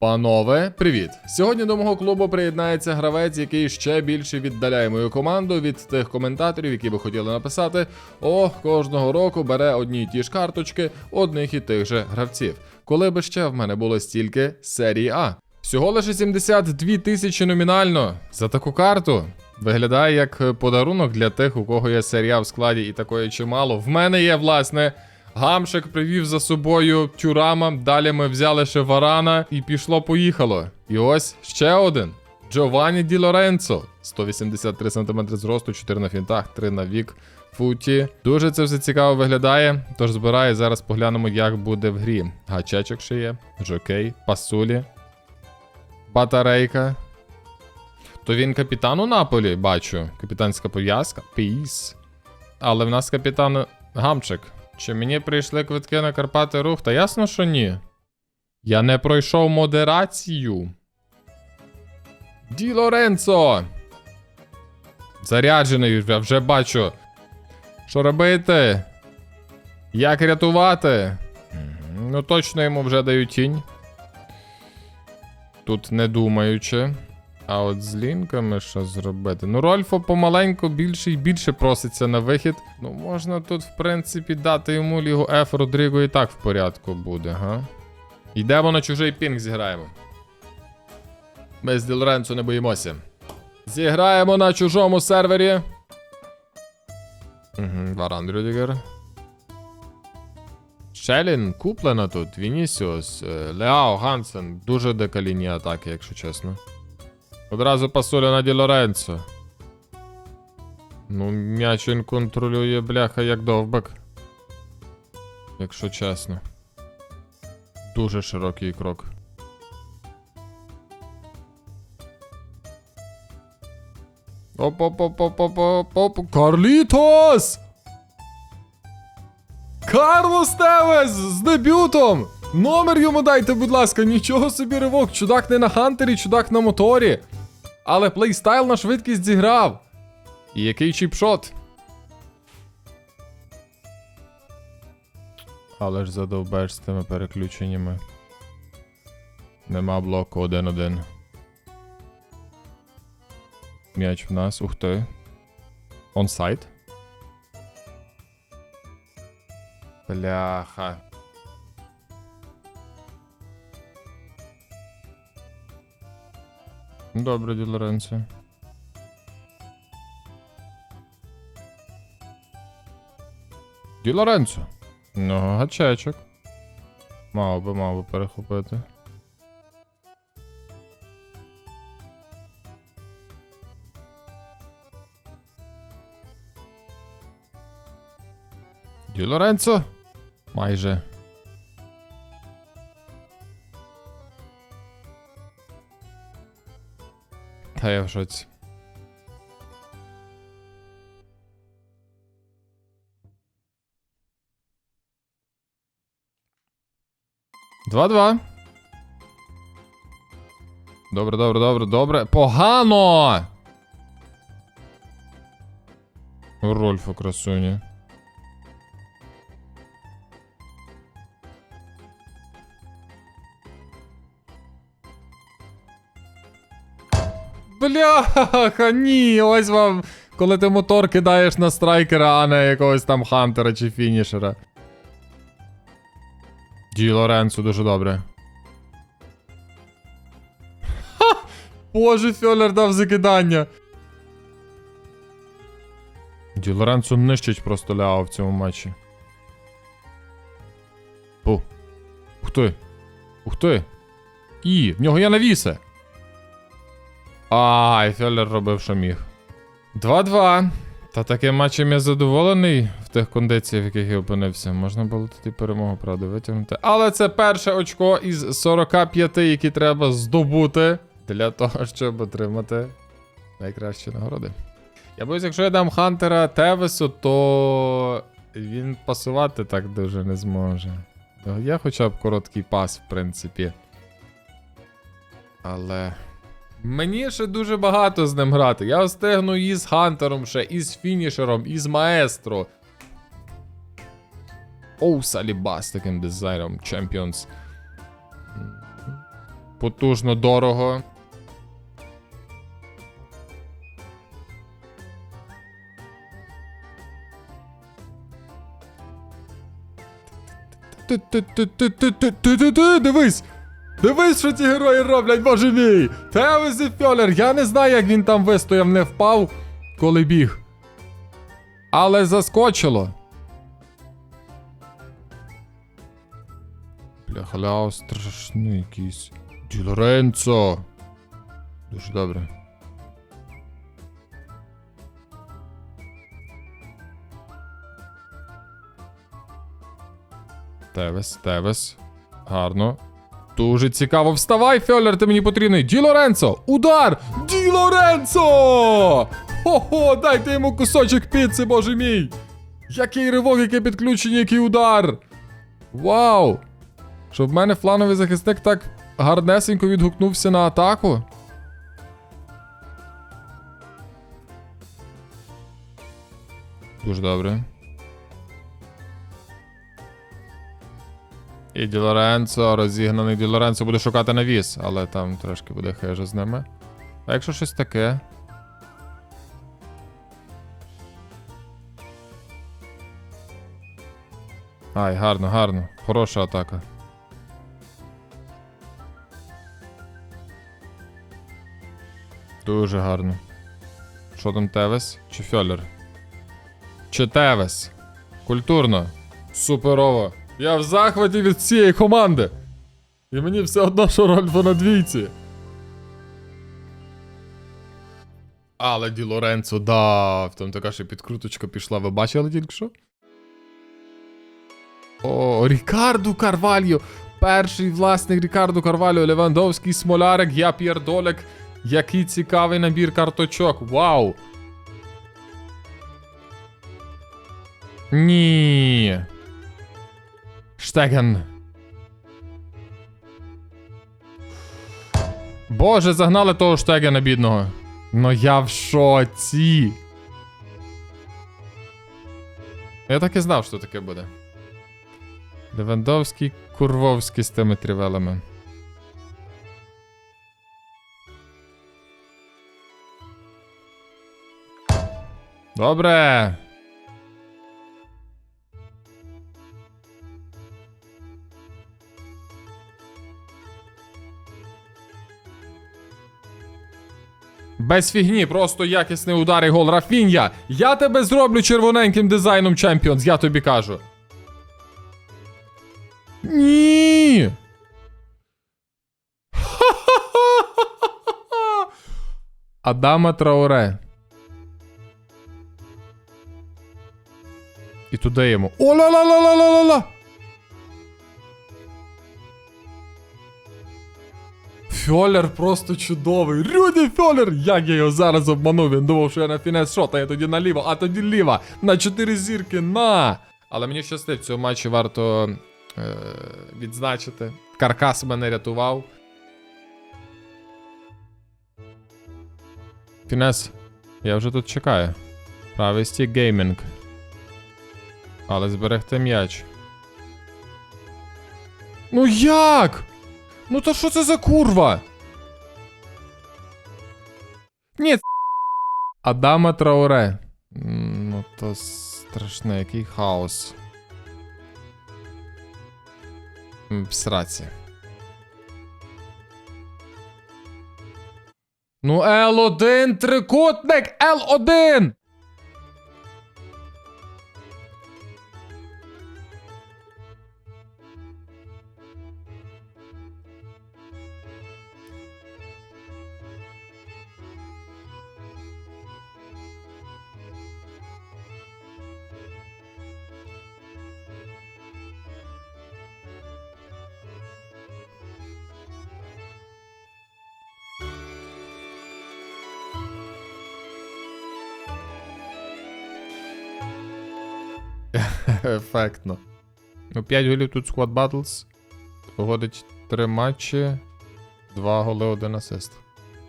Панове, привіт! Сьогодні до мого клубу приєднається гравець, який ще більше віддаляє мою команду від тих коментаторів, які би хотіли написати. О, кожного року бере одні й ті ж карточки одних і тих же гравців. Коли би ще в мене було стільки серії А. Всього лише 72 тисячі номінально за таку карту. Виглядає як подарунок для тих, у кого є серія в складі і такої чимало. В мене є, власне. Гамшик привів за собою тюрама. Далі ми взяли ще варана і пішло-поїхало. І ось ще один. Джованні Ді Лоренцо. 183 см зросту, 4 на фінтах, 3 на вік. Футі. Дуже це все цікаво виглядає. Тож збираю, зараз поглянемо, як буде в грі. Гачечок ще є, жокей, пасулі, батарейка. То він капітан у Наполі, бачу. Капітанська пов'язка. Піс. Але в нас капітан Гамчик. Чи мені прийшли квитки на Карпати рух? Та ясно, що ні. Я не пройшов модерацію. Ді Лоренцо! Заряджений вже, вже бачу. Що робити? Як рятувати? Ну, точно йому вже дають тінь. Тут не думаючи. А от з лінками що зробити? Ну, Рольфо помаленьку більше і більше проситься на вихід. Ну, можна тут, в принципі, дати йому лігу F Родріго і так в порядку буде, га? Йдемо на чужий пінг, зіграємо. Ми з Ді Лоренцо не боїмося. Зіграємо на чужому сервері. Угу, Варан Рюдігер. Шелін куплена тут, Вінісіус, е, Леао, Гансен. Дуже лінія атаки, якщо чесно. Одразу пасуля на Ді Лоренцо. Ну, м'яч він контролює, бляха, як довбик. Якщо чесно. Дуже широкий крок. Оп-оп-оп-оп-оп-оп-оп. Карлітос! Карлос Тевес з дебютом! Номер йому дайте, будь ласка, нічого собі ривок. Чудак не на хантері, чудак на моторі. Але плейстайл на швидкість зіграв. І який чіпшот. Але ж задовбеш з тими переключеннями. Нема блоку 1-1. М'яч в нас, ух ти. Онсайд. Бляха. Добре, Ді Лоренцо. Ді Лоренцо. Ну, гачечок. Мав би, мав би перехопити. Ді Лоренцо. Майже. Та я в шоці. Два-два. Добре, добре, добре, добре. Погано! Рольфу красуні. Бляха, ні, ось вам, коли ти мотор кидаєш на страйкера, а не якогось там хантера чи фінішера. Ді Лоренцо дуже добре. Ха! Боже, Фьолер дав закидання. Ді Лоренцо нищить просто Ляо в цьому матчі. Пу. Ух ти. Ух ти. І, в нього є навіси. Ай, Фьолер робив, що міг. 2-2. Та таким матчем я задоволений в тих кондиціях, в яких я опинився. Можна було тут і перемогу, правда, витягнути. Але це перше очко із 45, які треба здобути для того, щоб отримати найкращі нагороди. Я боюсь, якщо я дам Хантера Тевесу, то він пасувати так дуже не зможе. Я хоча б короткий пас, в принципі. Але. Мені ще дуже багато з ним грати. Я встигну і з Хантером ще, і з фінішером, і з маестро. Оу, Саліба з таким дизайном Champions. потужно дорого. Дивись! Дивись, що ці герої роблять, боже мій! Теос і Фьолер, я не знаю, як він там вистояв, не впав, коли біг. Але заскочило. Бляха, страшний якийсь. Ді Лоренцо. Дуже добре. Тевес, Тевес. Гарно. Дуже цікаво. Вставай, Фьолер, ти мені потрібний. Ді Лоренцо! Удар! Ді Лоренцо! Хо-хо, дайте йому кусочок піци, боже мій! Який ривок, яке підключення, який удар! Вау! Щоб в мене флановий захисник так гарнесенько відгукнувся на атаку. Дуже добре. І Ді Лоренцо, розігнаний Ді Лоренцо буде шукати навіс, але там трошки буде хижа з ними. А якщо щось таке. Ай, гарно, гарно. Хороша атака. Дуже гарно. Що там Тевес? Чи Фьолер? Чи Тевес? Культурно. Суперово. Я в захваті від цієї команди. І мені все одно, що роль на двійці. Але Ді Лоренцо дав. Там така ще підкруточка пішла. Ви бачили тільки що? О, Рікарду Карвальо. Перший власник Рікарду Карвальо, Левандовський Смолярик, я П'єр Долек. Який цікавий набір карточок. Вау. Ні. Штеген. Боже, загнали того штегена бідного. Ну я в шоці. Я так і знав, що таке буде. Левандовський, Курвовський з тими трівелами. Добре. Без фігні, просто якісний удар і гол Рафінья. Я тебе зроблю червоненьким дизайном Champions, я тобі кажу. Ні. Адама Трауре. І туди йому. о Фьолер просто чудовий. Рюді Фьолер! Як я його зараз обманув? Він думав, що я на фінес шота, я тоді наліво, а тоді ліва. На 4 зірки, на! Але мені щастить, в цьому матчі варто е- відзначити. Каркас мене рятував. Фінес, я вже тут чекаю. Правий стік геймінг. Але зберегти м'яч. Ну як? Ну то що це за курва? Ні. Адама Трауре. Ну то страшне, який хаос. М, В сраці. Ну, L1, трикутник! L1! Ефектно. Ну, 5 голів тут Squad Battles. Виходить 3 матчі, 2 голи, 1 асист.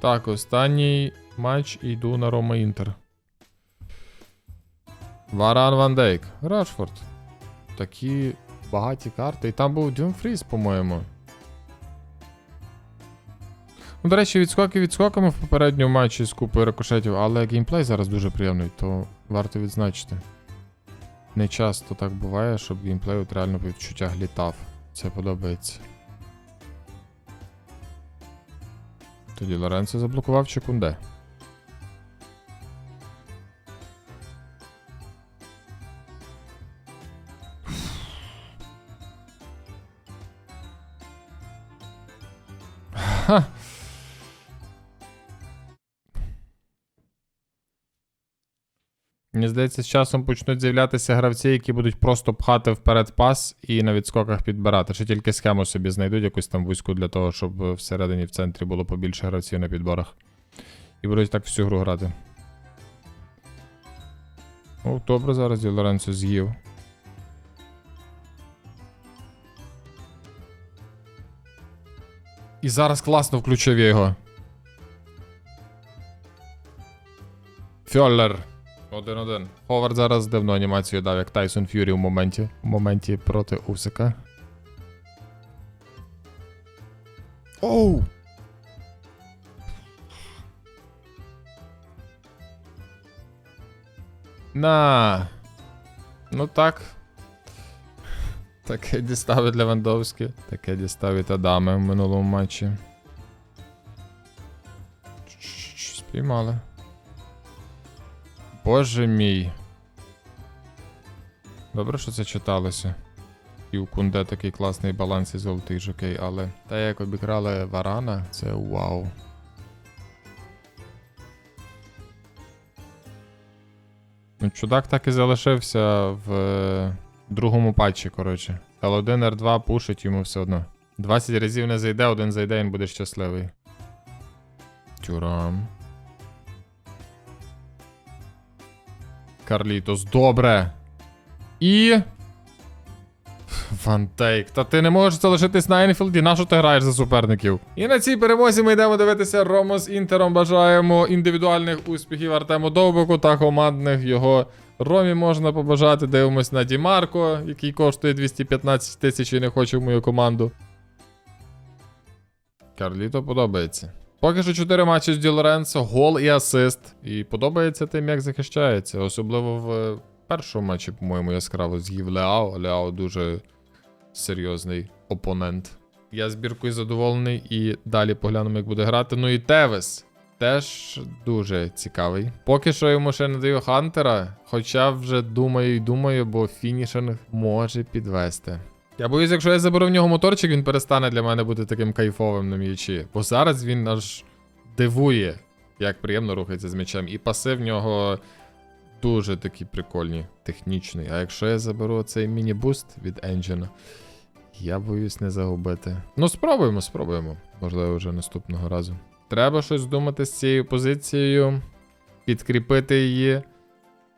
Так, останній матч йду на Рома Інтер. Варан Ван Дейк. Рашфорд. Такі багаті карти. І там був Дюмфріс, по-моєму. Ну, до речі, відскоки відскоками в попередньому матчі з купою рикошетів, але геймплей зараз дуже приємний, то варто відзначити. Не часто так буває, щоб геймплей от реально по відчуттях літав. Це подобається. Тоді Лоренцо заблокував чи кунде? Ха. Мені здається, з часом почнуть з'являтися гравці, які будуть просто пхати вперед пас і на відскоках підбирати. Чи тільки схему собі знайдуть якусь там вузьку для того, щоб е, всередині в центрі було побільше гравців на підборах. І будуть так всю гру грати. О, добре, зараз Ді Лоренцо з'їв. І зараз класно включив я його. Фьоллер. Один-один. Ховард зараз дивну анімацію дав, як Тайсон Ф'юрі в моменті. В моменті проти Усика. Оу! На. Ну так. Таке діставить Левандовський. Таке діставить Адаме в минулому матчі. Спіймали. Боже мій. Добре, що це читалося. І у Кунде такий класний баланс і золотий жокей, але те, як обікрали Варана, це вау. Ну, чудак так і залишився в е, другому патчі, коротше. L1, R2 пушить йому все одно. 20 разів не зайде, один зайде, він буде щасливий. Тюрам. Карлітос, добре. І. Фантейк. Та ти не можеш залишитись на Енфілді, на що ти граєш за суперників? І на цій перемозі ми йдемо дивитися Рому з Інтером. Бажаємо індивідуальних успіхів Артему Довбику та командних його. Ромі можна побажати. Дивимось на Дімарко, який коштує 215 тисяч і не хоче в мою команду. Карліто подобається. Поки що 4 матчі з Ді Лоренцо, гол і асист. І подобається тим, як захищається. Особливо в е, першому матчі, по-моєму, яскраво з'їв Леао. Леао дуже серйозний опонент. Я збіркою задоволений і далі поглянемо, як буде грати. Ну і Тевес. Теж дуже цікавий. Поки що йому ще не даю Хантера, хоча вже думаю і думаю, бо фінішинг може підвести. Я боюсь, якщо я заберу в нього моторчик, він перестане для мене бути таким кайфовим на м'ячі. Бо зараз він аж дивує, як приємно рухається з м'ячем. І паси в нього дуже такі прикольні, технічний. А якщо я заберу цей міні-буст від Енджина, я боюсь не загубити. Ну, спробуємо, спробуємо. Можливо, вже наступного разу. Треба щось думати з цією позицією, підкріпити її.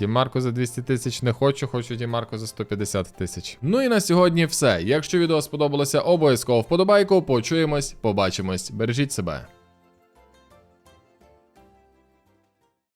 Дімарко за 200 тисяч не хочу, хочу Дімарко за 150 тисяч. Ну і на сьогодні все. Якщо відео сподобалося, обов'язково вподобайку. Почуємось, побачимось. Бережіть себе.